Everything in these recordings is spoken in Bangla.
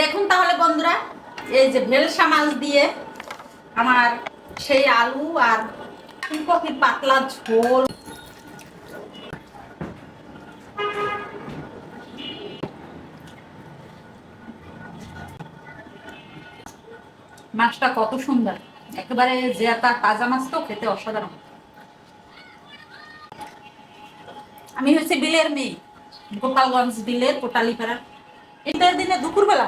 দেখুন তাহলে বন্ধুরা, এই যে ভেলসা মাছ দিয়ে আমার সেই আলু আর ফুলকপির পাতলা ঝোল। মাছটা কত সুন্দর। একেবারে জেতা তাজা মাছ তো, খেতে অসাধারণ। আমি হচ্ছে বিলের মেয়ে, গোপালগঞ্জ বিলের কোটালিপাড়ার। এটার দিনে দুপুরবেলা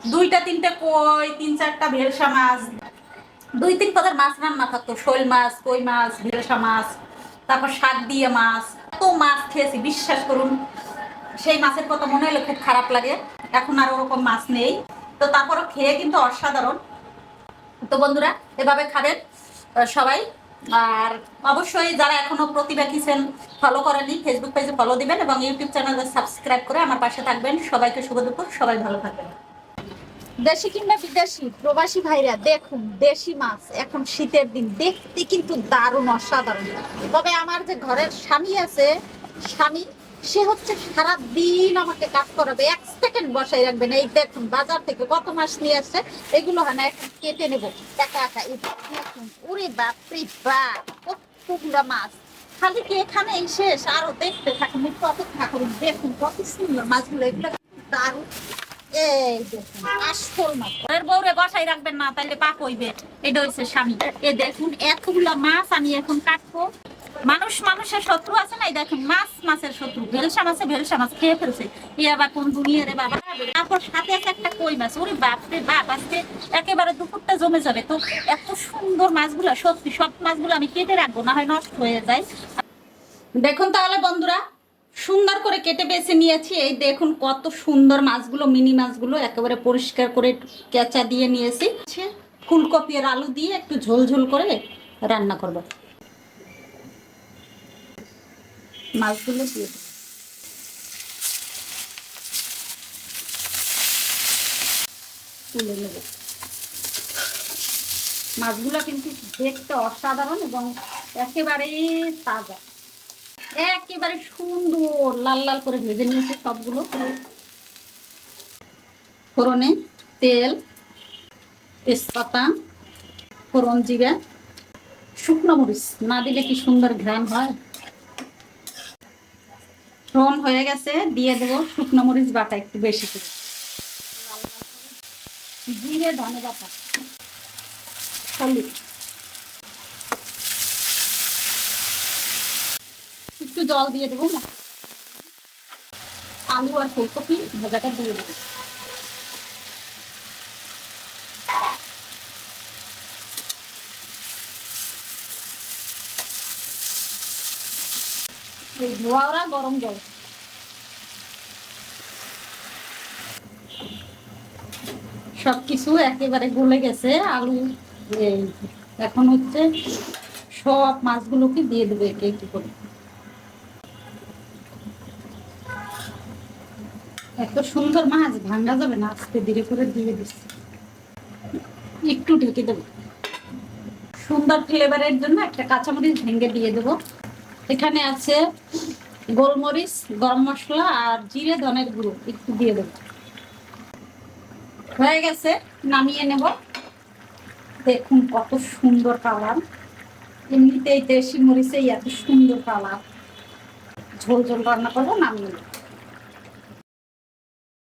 দুইটা, তিনটে কই, তিন, চারটা ভেলসা মাছ। দুই, তিন পদের মাছ রান্না থাকতো। শোল মাছ, কই মাছ, ভেলসা মাছ, তারপর শাক দিয়ে মাছ। এত মাছ খেয়েছি, বিশ্বাস করুন। সেই মাছের কথা মনে হলে খুব খারাপ লাগে। এখন আর ওরকম মাছ নেই। তো তারপরও খেয়ে কিন্তু অসাধারণ। তো বন্ধুরা, এভাবে খাবেন সবাই। আর অবশ্যই যারা এখনও প্রতিভা কিচেন ফলো করেনি ফেসবুক পেজে ফলো দিবেন এবং ইউটিউব চ্যানেলে সাবস্ক্রাইব করে আমার পাশে থাকবেন। সবাইকে শুভ দুপুর, সবাই ভালো থাকবেন। দেশি কিংবা বিদেশি প্রবাসী ভাইরা, দেখুন, দেশি মাছ এখন শীতের দিন, দেখতে কিন্তু দারুণ, অসাধারণ। তবে আমার যে ঘরের স্বামী আছে, স্বামী, সে হচ্ছে সারা দিন আমাকে কাজ করাবে, এক সেকেন্ড বসাই রাখবেন এই দেখুন, বাজার থেকে কত মাস নিয়ে আসছে, এগুলো হয় না, এখন কেটে নেব। একা একা দেখুন, ওরে বাপরে বাপ কতগুলা মাছ। খালি কি এখানে শেষ? আরও দেখতে থাকুন অপেক্ষা করুন দেখুন, কত সুন্দর মাছগুলো, এগুলো দারুণ। মানুষ মানুষের শত্রু আছে না দেখেন, মাছ মাছের শত্রু। ভেলসা মাছে ভেলসা মাছ খেয়ে ফেলছে। এ আবার কোন দুনিয়া রে বাবা। তারপর সাথে একটা কই মাছ। ওরে বাপ রে বাপ, আজকে একেবারে দুপুরটা জমে যাবে। তো এত সুন্দর মাছগুলো, সত্যি, সব মাছগুলো আমি কেটে রাখব, না হয় নষ্ট হয়ে যায়। দেখুন তাহলে বন্ধুরা সুন্দর করে কেটে বেছে নিয়েছি। এই দেখুন কত সুন্দর মাছগুলো, মিনি মাছগুলো একেবারে পরিষ্কার করে কেঁচা দিয়ে নিয়েছি। ফুলকপি আর আলু দিয়ে একটু ঝোল ঝোল করে রান্না করব। মাছগুলো দিয়ে। তুলে নেব। মাছগুলো কিন্তু দেখতে অসাধারণ এবং একেবারেই তাজা। একেবারে সুন্দর, লাল লাল করে ভেজে নিয়েছে সবগুলো। ফোড়নে তেল, তেজপাতা, ফোড়ন জিরা, শুকনো মরিচ। না দিলে কি সুন্দর ঘ্রাণ হয়? ফোড়ন হয়ে গেছে, দিয়ে দেবো শুকনো মরিচ বাটা একটু বেশি করে। জিরে ধনে বাটা। হলুদ একটু জল দিয়ে দেবো, না? আলু আর ফুলকপি ভাজাটা দিয়ে দেবো। ধোয়া গরম জল। সবকিছু একেবারে গলে গেছে, আলু এখন হচ্ছে সব মাছগুলোকে দিয়ে দেবে একে একটু করে। এত সুন্দর মাছ, ভাঙ্গা যাবে না, আস্তে ধীরে করে দিয়ে দিচ্ছি। একটু ঢেকে দেবো। সুন্দর ফ্লেভারের জন্য একটা কাঁচামরিচ ভেঙে দিয়ে দেবো। এখানে আছে গোলমরিচ, গরম মশলা আর জিরে, ধনের গুঁড়ো, একটু দিয়ে দেবো। হয়ে গেছে, নামিয়ে নেব। দেখুন কত সুন্দর কালার। এমনিতেই দেশি মরিচেই এত সুন্দর কালার। ঝোল ঝোল রান্না করব, নামিয়ে নেব।